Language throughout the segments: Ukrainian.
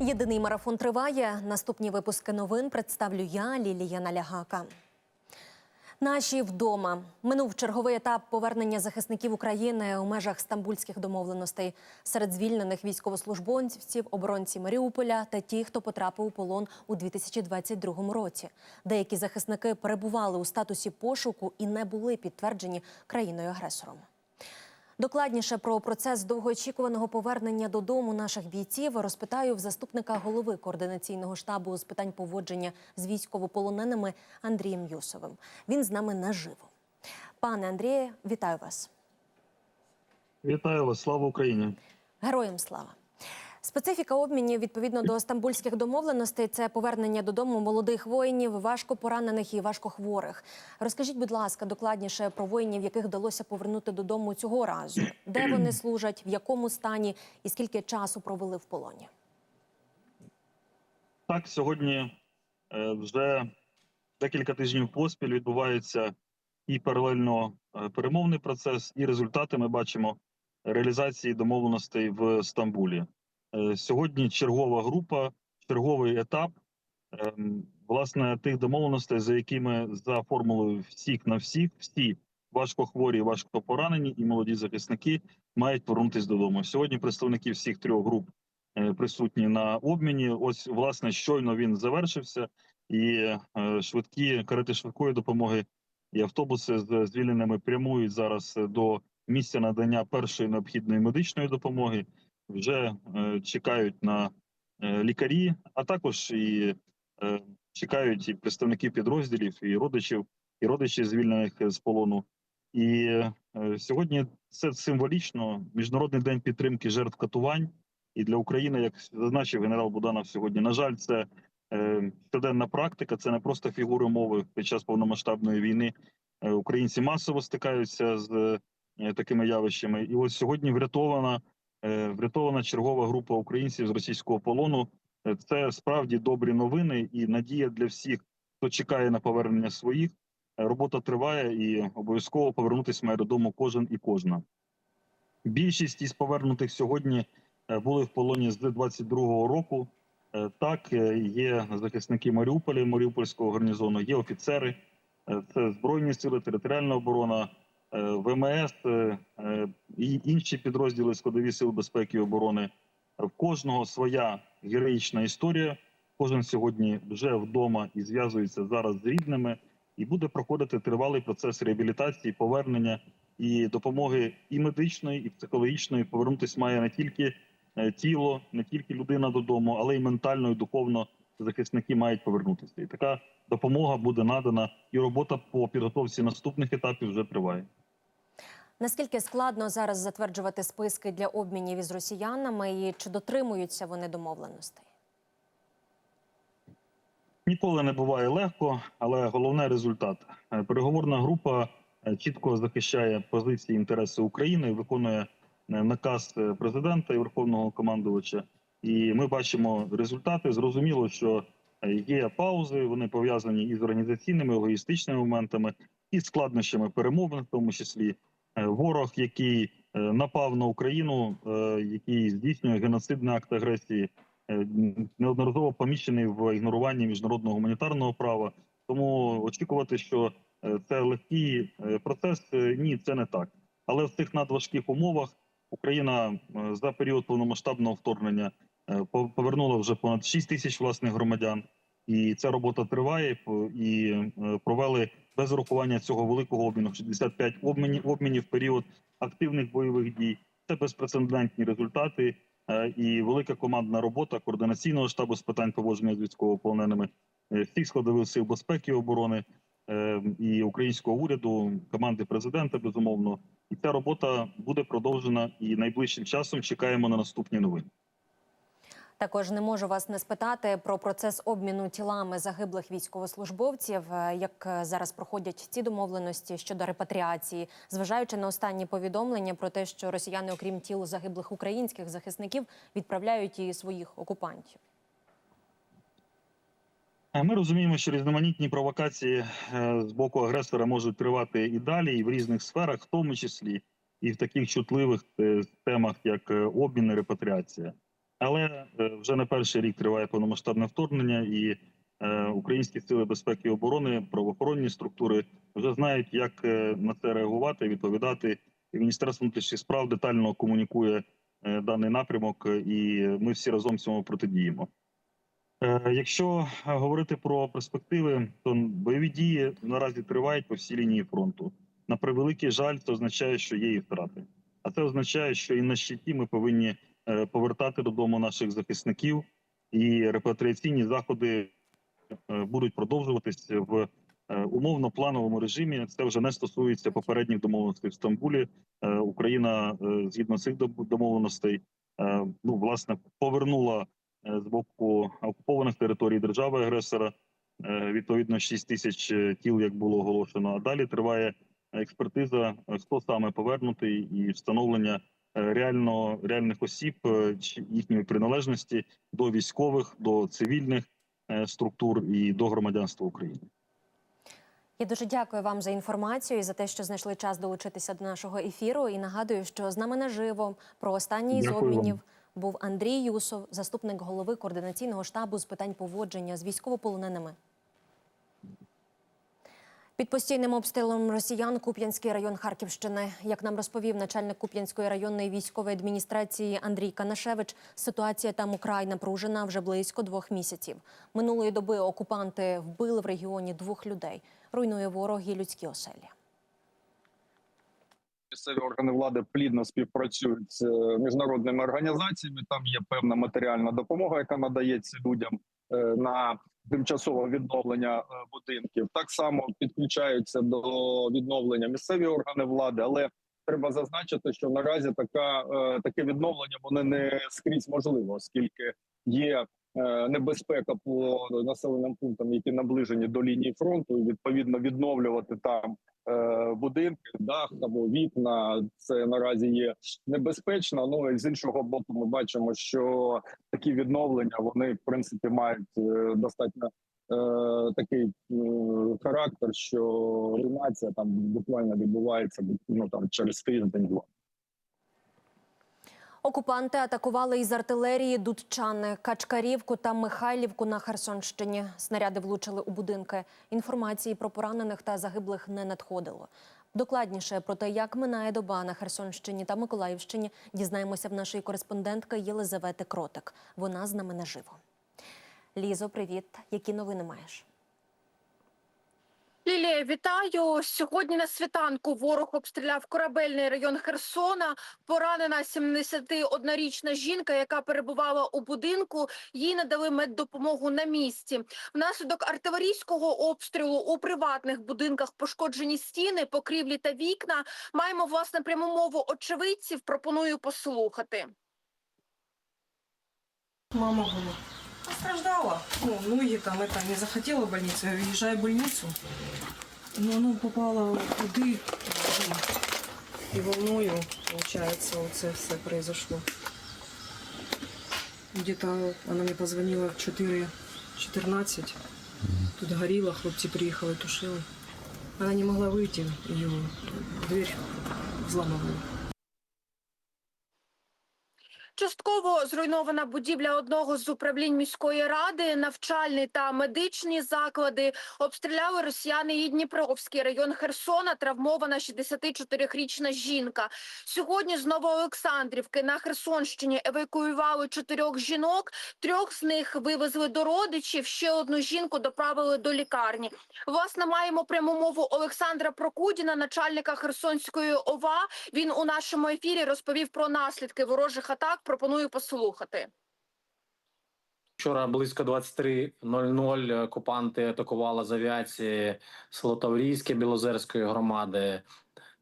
Єдиний марафон триває. Наступні випуски новин представлю я, Лілія Налягака. Наші вдома минув черговий етап повернення захисників України у межах стамбульських домовленостей серед звільнених військовослужбовців, оборонці Маріуполя та ті, хто потрапив у полон у 2022 році. Деякі захисники перебували у статусі пошуку і не були підтверджені країною агресором. Докладніше про процес довгоочікуваного повернення додому наших бійців розпитаю в заступника голови координаційного штабу з питань поводження з військовополоненими Андрієм Юсовим. Він з нами наживо. Пане Андріє, вітаю вас. Вітаю вас, слава Україні! Героям слава. Специфіка обмінів відповідно до стамбульських домовленостей це повернення додому молодих воїнів, важко поранених і важкохворих. Розкажіть, будь ласка, докладніше про воїнів, яких вдалося повернути додому цього разу. Де вони служать, в якому стані і скільки часу провели в полоні? Так, сьогодні е, вже декілька тижнів поспіль відбувається і паралельно е, перемовний процес, і результати ми бачимо реалізації домовленостей в Стамбулі. Е, Сьогодні чергова група, черговий етап ем, власне тих домовленостей, за якими за формулою всіх на всіх, всі важкохворі, важкопоранені і молоді захисники мають повернутися додому. Сьогодні представники всіх трьох груп е, присутні на обміні. Ось власне щойно він завершився, і е, швидкі карети швидкої допомоги і автобуси з звільненими прямують зараз до місця надання першої необхідної медичної допомоги. Вже е, чекають на е, лікарі, а також і е, чекають і представники підрозділів, і родичів, і родичі звільнених з полону. І сьогодні це символічно міжнародний день підтримки жертв катувань. І для України, як зазначив генерал Буданов сьогодні, на жаль, це щоденна практика. Це не просто фігури мови під час повномасштабної війни. Українці масово стикаються з такими явищами. І ось сьогодні врятована врятована чергова група українців з російського полону. Е, Це справді добрі новини і надія для всіх, хто чекає на повернення своїх. Е, Робота триває і обов'язково повернутися має додому кожен і кожна. Більшість із повернутих сьогодні е, були в полоні з 22-го року. Е, Так, е, є захисники Маріуполя, Маріупольського гарнізону, є офіцери, Е, це Збройні сили, територіальна оборона, е, ВМС е, е, і інші підрозділи складові сил безпеки і оборони. В кожного своя героїчна історія. Кожен сьогодні вже вдома і зв'язується зараз з рідними, і буде проходити тривалий процес реабілітації, повернення і допомоги і медичної, і психологічної. Повернутися має не тільки е, тіло, не тільки людина додому, але й ментально і духовно захисники мають повернутися. І така допомога буде надана, і робота по підготовці наступних етапів вже триває. Наскільки складно зараз затверджувати списки для обмінів із росіянами, і чи дотримуються вони домовленостей? Ніколи не буває легко, але головне результат. Е, Переговорна група е, чітко захищає позиції інтереси України, виконує е, наказ президента і верховного командувача. І ми бачимо результати. Зрозуміло, що є паузи. Вони пов'язані із організаційними логістичними моментами і складнощами перемовин, в тому числі ворог, який е, напав на Україну, е, який здійснює геноцидний акт агресії, е, неодноразово помічений в ігноруванні міжнародного гуманітарного права. Тому очікувати, що е, це легкий е, процес, е, ні, це не так. Але в цих надважких умовах Україна е, за період повномасштабного вторгнення е, по- повернула вже понад 6 тисяч власних громадян, і ця робота триває. І е, провели без урахування цього великого обміну 65 обмінів обмінів період активних бойових дій. Це безпрецедентні результати е, і велика командна робота координаційного штабу з питань поводження з військовополоненими е, всіх складових сил безпеки і оборони е, і українського уряду, команди президента, безумовно. І ця робота буде продовжена. І найближчим часом чекаємо на наступні новини. Також не можу вас не спитати про процес обміну тілами загиблих військовослужбовців, е, як е, зараз проходять ці домовленості щодо репатріації, зважаючи на останні повідомлення про те, що росіяни, окрім тіл загиблих українських захисників, відправляють і своїх окупантів. Ми розуміємо, що різноманітні провокації е, з боку агресора можуть тривати і далі, і в різних сферах, в тому числі і в таких чутливих темах, як обмін і репатріація. Але е, вже не перший рік триває повномасштабне вторгнення, і е, українські сили безпеки і оборони, правоохоронні структури вже знають, як е, на це реагувати, відповідати. І Міністерство внутрішніх справ детально комунікує даний напрямок, і ми всі разом цьому протидіємо. Якщо говорити про перспективи, то бойові дії наразі тривають по всій лінії фронту. На превеликий жаль, це означає, що є і втрати. А це означає, що і на щиті ми повинні повертати додому наших захисників, і репатріаційні заходи е, будуть продовжуватись в е, умовно плановому режимі. Це вже не стосується попередніх домовленостей в Стамбулі. Е, Україна е, згідно цих дом- домовленостей, е, ну власне повернула е, з боку окупованих територій держави агресора. е, Відповідно, 6 тисяч е, тіл, як було оголошено. А далі триває експертиза, е, хто саме повернутий, і встановлення е, реально реальних осіб, е, чи їхньої приналежності до військових, до цивільних е, структур і до громадянства України. Я дуже дякую вам за інформацію і за те, що знайшли час долучитися до нашого ефіру. І нагадую, що з нами наживо про останній з вам. обмінів був Андрій Юсов, заступник голови координаційного штабу з питань поводження з військовополоненими. Під постійним обстрілом росіян Куп'янський район Харківщини. Як нам розповів начальник Куп'янської районної військової адміністрації Андрій Канашевич, ситуація там украй напружена вже близько двох місяців. Минулої доби окупанти вбили в регіоні двох людей. Руйнує ворог і людські оселі. місцеві органи влади плідно співпрацюють з е, міжнародними організаціями. Там є певна матеріальна допомога, яка надається людям е, на тимчасове відновлення е, будинків. Так само підключаються до відновлення місцеві органи влади, але треба зазначити, що наразі така е, таке відновлення воно не скрізь можливо, оскільки є. Е, Небезпека по населеним пунктам, які наближені до лінії фронту, і відповідно відновлювати там е, будинки, дах або вікна. Це наразі є небезпечно. Ну і з іншого боку, ми бачимо, що такі відновлення вони в принципі мають е, достатньо. Такий характер, що руйнація там буквально відбувається ну там через тиждень-два. Окупанти атакували із артилерії Дудчани, Качкарівку та Михайлівку на Херсонщині. Снаряди влучили у будинки. Інформації про поранених та загиблих не надходило. Докладніше про те, як минає доба на Херсонщині та Миколаївщині, дізнаємося в нашої кореспондентки Єлизавети Кротик. Вона з нами наживо. Лізо, привіт. Які новини маєш? Лілія, вітаю. Сьогодні на світанку ворог обстріляв корабельний район Херсона. Поранена 71-річна жінка, яка перебувала у будинку. Їй надали меддопомогу на місці. Внаслідок артилерійського обстрілу у приватних будинках пошкоджені стіни, покрівлі та вікна. Маємо власне пряму мову очевидців. Пропоную послухати. Мама была. Пострадала. Ну, ноги там это не захотела в больницу. Я уезжаю в больницу. Но оно попало в туди. І волною, получается, вот это все произошло. Где-то она мне позвонила в 4.14. Тут горело, хлопцы приехали, тушили. Она не могла выйти, ее дверь взламывали. Частково зруйнована будівля одного з управлінь міської ради, навчальні та медичні заклади. Обстріляли росіяни і Дніпровський район Херсона. Травмована 64-річна жінка. Сьогодні з Новоолександрівки на Херсонщині евакуювали чотирьох жінок. Трьох з них вивезли до родичів. Ще одну жінку доправили до лікарні. Власне, маємо пряму мову Олександра Прокудіна, начальника Херсонської ОВА. Він у нашому ефірі розповів про наслідки ворожих атак. Пропоную послухати. Вчора близько 23.00 окупанти атакували з авіації село Таврійське Білозерської громади.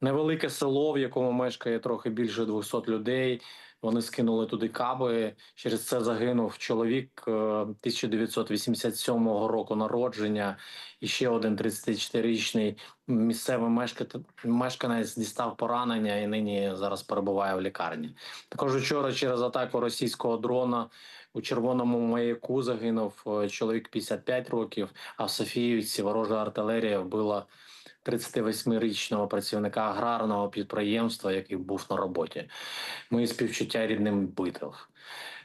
Невелике село, в якому мешкає трохи більше 200 людей. Вони скинули туди каби. Через це загинув чоловік е, 1987 року народження. І ще один 34-річний місцевий мешканець дістав поранення і нині зараз перебуває в лікарні. Також вчора через атаку російського дрона у червоному маяку загинув е, чоловік 55 років, а в Софіївці ворожа артилерія вбила 38-річного працівника аграрного підприємства, який був на роботі. Мої співчуття рідним битвах.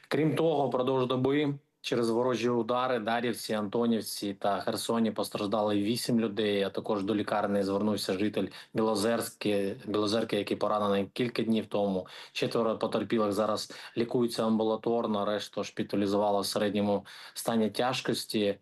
Крім того, впродовж доби через ворожі удари Дарівці, Антонівці та Херсоні постраждали вісім людей. А також до лікарні звернувся житель Білозерське, Білозерки, який поранений кілька днів тому. Четверо потерпілих зараз лікуються амбулаторно. Решту шпиталізували в середньому стані тяжкості.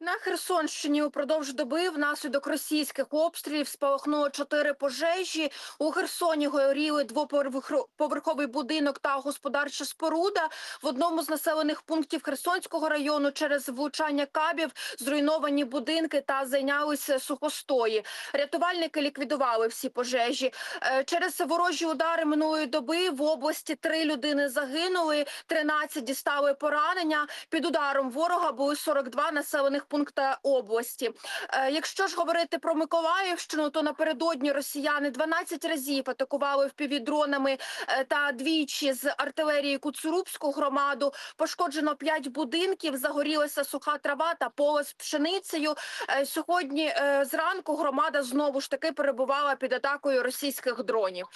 На Херсонщині упродовж доби внаслідок російських обстрілів спалахнуло чотири пожежі. У Херсоні горіли двоповерховий будинок та господарча споруда. В одному з населених пунктів Херсонського району через влучання кабів зруйновані будинки та зайнялися сухостої. Рятувальники ліквідували всі пожежі. Е, Через ворожі удари минулої доби в області три людини загинули, 13 дістали поранення. Під ударом ворога були 42 населених пункта області. Е, Якщо ж говорити про Миколаївщину, то напередодні росіяни 12 разів атакували впівдронами е, та двічі з артилерії Куцурубську громаду. Пошкоджено 5 будинків, загорілася суха трава та поле з пшеницею. Е, Сьогодні зранку громада знову ж таки перебувала під атакою російських дронів.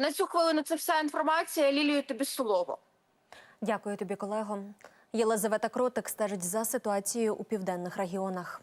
На цю хвилину це вся інформація. Лілію тобі слово. Дякую тобі, колего. Єлизавета Кротик стежить за ситуацією у південних регіонах.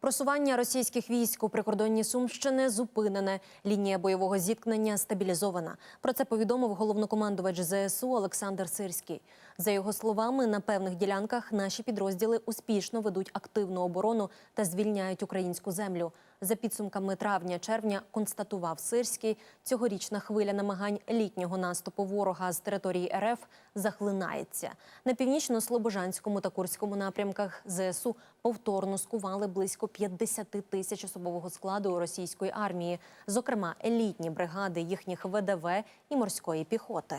Просування російських військ у прикордонні Сумщини зупинене. Лінія бойового зіткнення стабілізована. Про це повідомив головнокомандувач ЗСУ Олександр Сирський. За його словами, на певних ділянках наші підрозділи успішно ведуть активну оборону та звільняють українську землю. За підсумками травня-червня констатував Сирський, цьогорічна хвиля намагань літнього наступу ворога з території РФ захлинається. На північно-слобожанському та Курському напрямках ЗСУ повторно скували близько 50 тисяч особового складу російської армії, зокрема елітні бригади їхніх ВДВ і морської піхоти.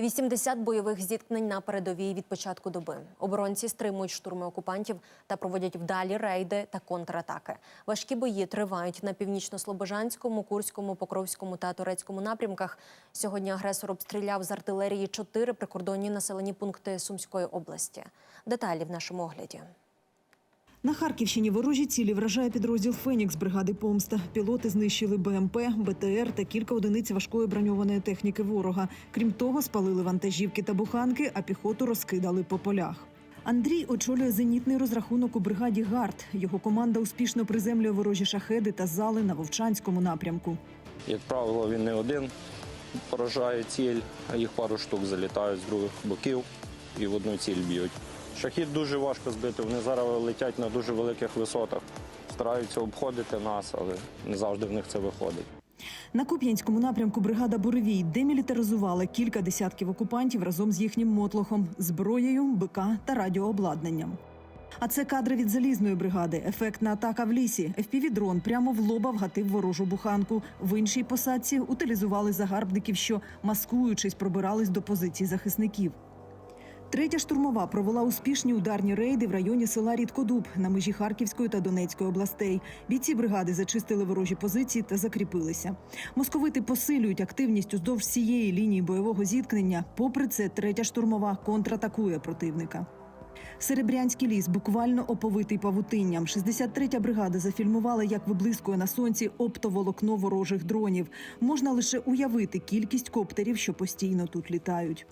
80 бойових зіткнень на передовій від початку доби. Оборонці стримують штурми окупантів та проводять вдалі рейди та контратаки. Важкі бої тривають на північно-слобожанському, курському, покровському та турецькому напрямках. Сьогодні агресор обстріляв з артилерії чотири прикордонні населені пункти Сумської області. Деталі в нашому огляді. На Харківщині ворожі цілі вражає підрозділ Фенікс бригади Помста. Пілоти знищили БМП, БТР та кілька одиниць важкої броньованої техніки ворога. Крім того, спалили вантажівки та буханки, а піхоту розкидали по полях. Андрій очолює зенітний розрахунок у бригаді ГАРД. Його команда успішно приземлює ворожі шахеди та зали на Вовчанському напрямку. Як правило, він не один поражає ціль, а їх пару штук залітають з других боків і в одну ціль б'ють. Шахід дуже важко збити. Вони зараз летять на дуже великих висотах. Стараються обходити нас, але не завжди в них це виходить. На Куп'янському напрямку бригада Буревій демілітаризувала кілька десятків окупантів разом з їхнім мотлохом, зброєю, БК та радіообладнанням. А це кадри від залізної бригади. Ефектна атака в лісі. FPV-дрон прямо в лоба вгатив ворожу буханку. В іншій посадці утилізували загарбників, що, маскуючись, пробирались до позицій захисників. Третя штурмова провела успішні ударні рейди в районі села Рідкодуб на межі Харківської та Донецької областей. Бійці бригади зачистили ворожі позиції та закріпилися. Московити посилюють активність уздовж всієї лінії бойового зіткнення. Попри це, третя штурмова контратакує противника. Серебрянський ліс буквально оповитий павутинням. 63-я бригада зафільмувала, як виблискує на сонці оптоволокно ворожих дронів. Можна лише уявити кількість коптерів, що постійно тут літають.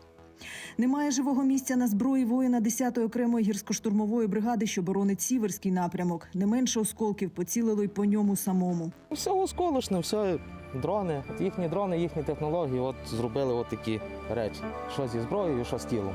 Немає живого місця на зброї воїна 10-ї окремої гірсько-штурмової бригади, що боронить сіверський напрямок. Не менше осколків поцілило й по ньому самому. Все осколочне, все дрони. От їхні дрони, їхні технології от зробили от такі речі. Що зі зброєю, що з тілом.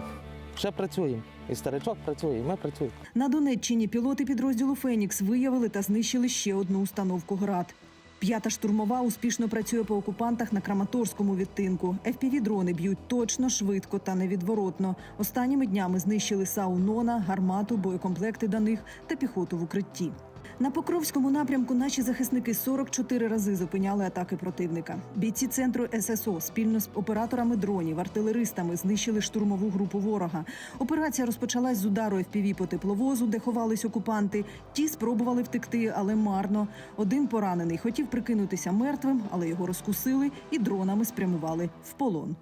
Ще працюємо. І старичок працює, і ми працюємо. На Донеччині пілоти підрозділу Фенікс виявили та знищили ще одну установку град. П'ята штурмова успішно працює по окупантах на Краматорському відтинку. FPV-дрони б'ють точно, швидко та невідворотно. Останніми днями знищили САУ «Нона», гармату, боєкомплекти до них та піхоту в укритті. На Покровському напрямку наші захисники 44 рази зупиняли атаки противника. Бійці центру ССО спільно з операторами дронів, артилеристами знищили штурмову групу ворога. Операція розпочалась з удару FPV по тепловозу, де ховались окупанти. Ті спробували втекти, але марно. Один поранений хотів прикинутися мертвим, але його розкусили і дронами спрямували в полон.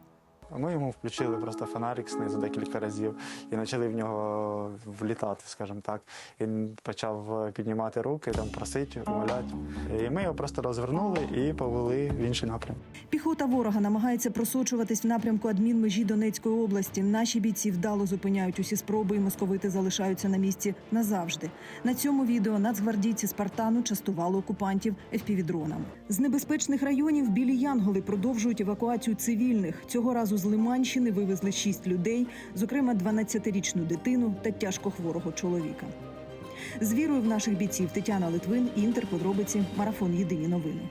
Ми йому включили просто фонарик знизу декілька разів і почали в нього влітати, скажімо так. Він почав піднімати руки, там просити, умоляти. І ми його просто розвернули і повели в інший напрямок. Піхота ворога намагається просочуватись в напрямку адмінмежі Донецької області. Наші бійці вдало зупиняють усі спроби, і московити залишаються на місці назавжди. На цьому відео нацгвардійці Спартану частували окупантів FPV-дронами. З небезпечних районів білі янголи продовжують евакуацію цивільних. Цього разу з Лиманщини вивезли шість людей, зокрема 12-річну дитину та тяжко хворого чоловіка. З вірою в наших бійців Тетяна Литвин, Інтер. Подробиці. Марафон. Єдині новини.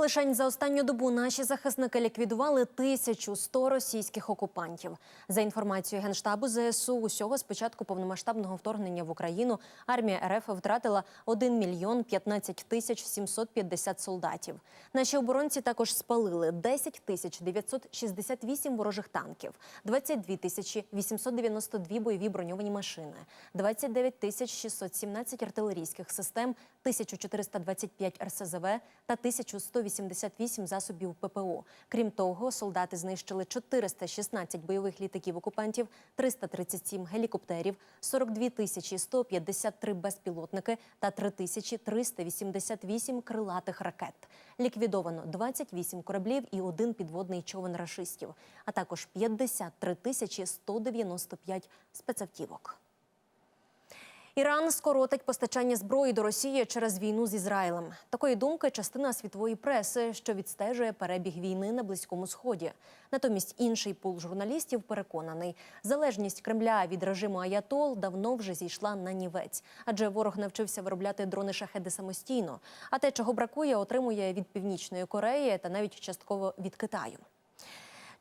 Лишень за останню добу наші захисники ліквідували 1100 російських окупантів. За інформацією Генштабу ЗСУ, усього з початку повномасштабного вторгнення в Україну армія РФ втратила 1 мільйон 15 тисяч 750 солдатів. Наші оборонці також спалили 10 тисяч 968 ворожих танків, 22 тисячі 892 бойові броньовані машини, 29 тисяч 617 артилерійських систем, 1425 РСЗВ та 1188 засобів ППО. Крім того, солдати знищили 416 бойових літаків окупантів, 337 гелікоптерів, 42 тисячі 153 безпілотники та 3388 крилатих ракет. Ліквідовано 28 кораблів і один підводний човен рашистів, а також 53 тисячі 195 спецавтівок. Іран скоротить постачання зброї до Росії через війну з Ізраїлем. Такої думки частина світової преси, що відстежує перебіг війни на близькому сході. Натомість інший пул журналістів переконаний, залежність Кремля від режиму Аятол давно вже зійшла на нівець, адже ворог навчився виробляти дрони шахеди самостійно. А те, чого бракує, отримує від північної Кореї та навіть частково від Китаю.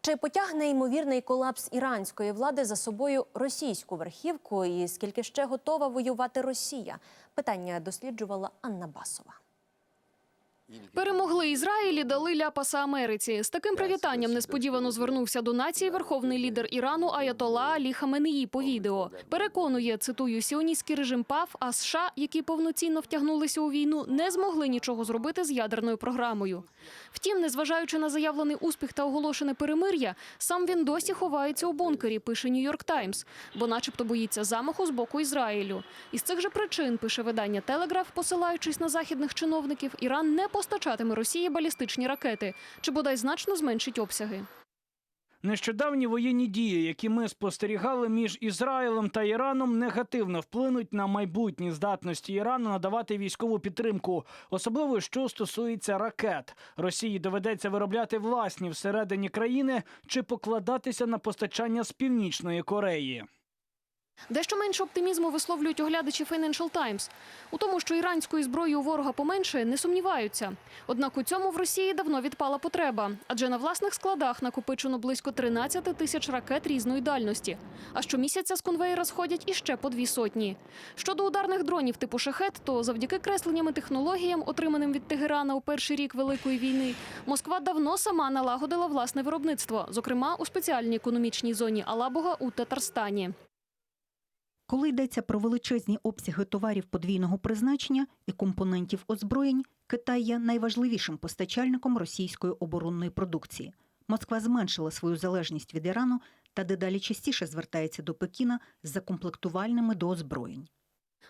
Чи потягне ймовірний колапс іранської влади за собою російську верхівку? І скільки ще готова воювати Росія? Питання досліджувала Анна Басова. Перемогли Ізраїль і дали ляпаса Америці. З таким привітанням несподівано звернувся до нації верховний лідер Ірану Аятола Алі Хаменеї по відео. Переконує, цитую, сіоністський режим пав, а США, які повноцінно втягнулися у війну, не змогли нічого зробити з ядерною програмою. Втім, незважаючи на заявлений успіх та оголошене перемир'я, сам він досі ховається у бункері, пише Нью-Йорк Таймс, бо начебто боїться замаху з боку Ізраїлю. Із цих же причин, пише видання Телеграф, посилаючись на західних чиновників, Іран не постачатиме Росії балістичні ракети чи бодай значно зменшить обсяги. Нещодавні воєнні дії, які ми спостерігали між Ізраїлем та Іраном, негативно вплинуть на майбутні здатності Ірану надавати військову підтримку, особливо що стосується ракет. Росії доведеться виробляти власні всередині країни чи покладатися на постачання з північної Кореї. Дещо менше оптимізму висловлюють оглядачі Financial Times. У тому, що іранської зброї у ворога поменше, не сумніваються. Однак у цьому в Росії давно відпала потреба, адже на власних складах накопичено близько 13 тисяч ракет різної дальності. А щомісяця з конвейера сходять іще по дві сотні. Щодо ударних дронів типу шахет, то завдяки кресленням і технологіям, отриманим від Тегерана у перший рік Великої війни, Москва давно сама налагодила власне виробництво, зокрема у спеціальній економічній зоні Алабуга у Татарстані. Коли йдеться про величезні обсяги товарів подвійного призначення і компонентів озброєнь, Китай є найважливішим постачальником російської оборонної продукції. Москва зменшила свою залежність від Ірану та дедалі частіше звертається до Пекіна з закомплектувальними до озброєнь.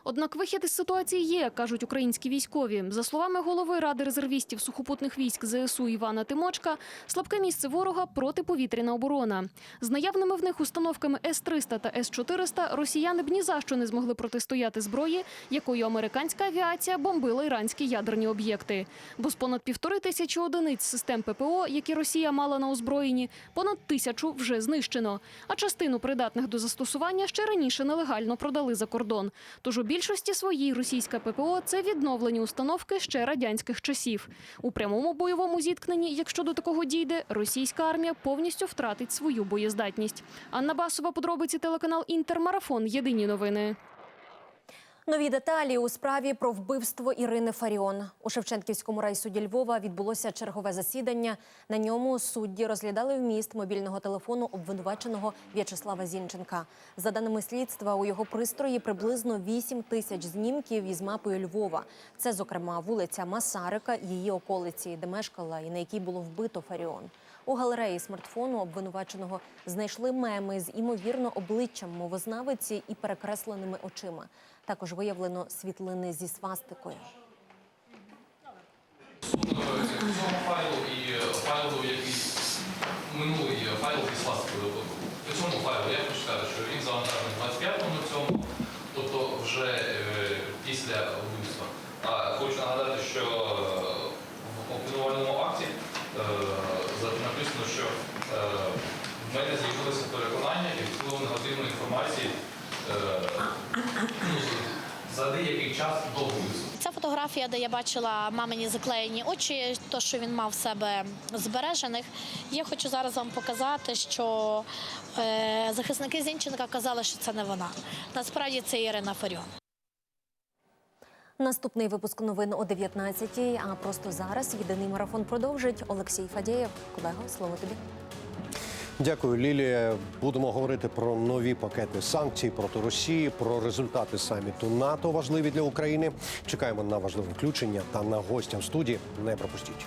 Однак вихід із ситуації є, кажуть українські військові. За словами голови ради резервістів сухопутних військ ЗСУ Івана Тимочка, слабке місце ворога протиповітряна оборона. З наявними в них установками С-300 та С-400 росіяни б ні за що не змогли протистояти зброї, якою американська авіація бомбила іранські ядерні об'єкти. Бо з понад півтори тисячі одиниць систем ППО, які Росія мала на озброєнні, понад тисячу вже знищено. А частину придатних до застосування ще раніше нелегально продали за кордон. Тож більшості своїй російська ППО це відновлені установки ще радянських часів. У прямому бойовому зіткненні, якщо до такого дійде, російська армія повністю втратить свою боєздатність. Анна Басова, подробиці телеканал Інтермарафон. Єдині новини. Нові деталі у справі про вбивство Ірини Фаріон. У Шевченківському райсуді Львова відбулося чергове засідання. На ньому судді розглядали вміст мобільного телефону обвинуваченого В'ячеслава Зінченка. За даними слідства, у його пристрої приблизно 8 тисяч знімків із мапою Львова. Це, зокрема, вулиця Масарика, її околиці, де мешкала і на якій було вбито Фаріон. У галереї смартфону обвинуваченого знайшли меми з імовірно обличчям мовознавиці і перекресленими очима. Також виявлено світлини зі свастикою. файл цьому файлу я хочу сказати, що він завантажений 25-му цьому, тобто вже після вбивства. А хочу нагадати, що в обвинувальному акті написано, що в мене з'явилося переконання і впливу негативної інформації за деякий час до вбивства. Ця фотографія, де я бачила мамині заклеєні очі, то що він мав в себе збережених. Я хочу зараз вам показати, що е, захисники Зінченка казали, що це не вона. Насправді це Ірина Фаріон. Наступний випуск новин о 19-й, А просто зараз єдиний марафон продовжить Олексій Фадєєв. Колего, слово тобі. Дякую, Лілія. Будемо говорити про нові пакети санкцій проти Росії, про результати саміту НАТО важливі для України. Чекаємо на важливе включення та на гостям студії. Не пропустіть.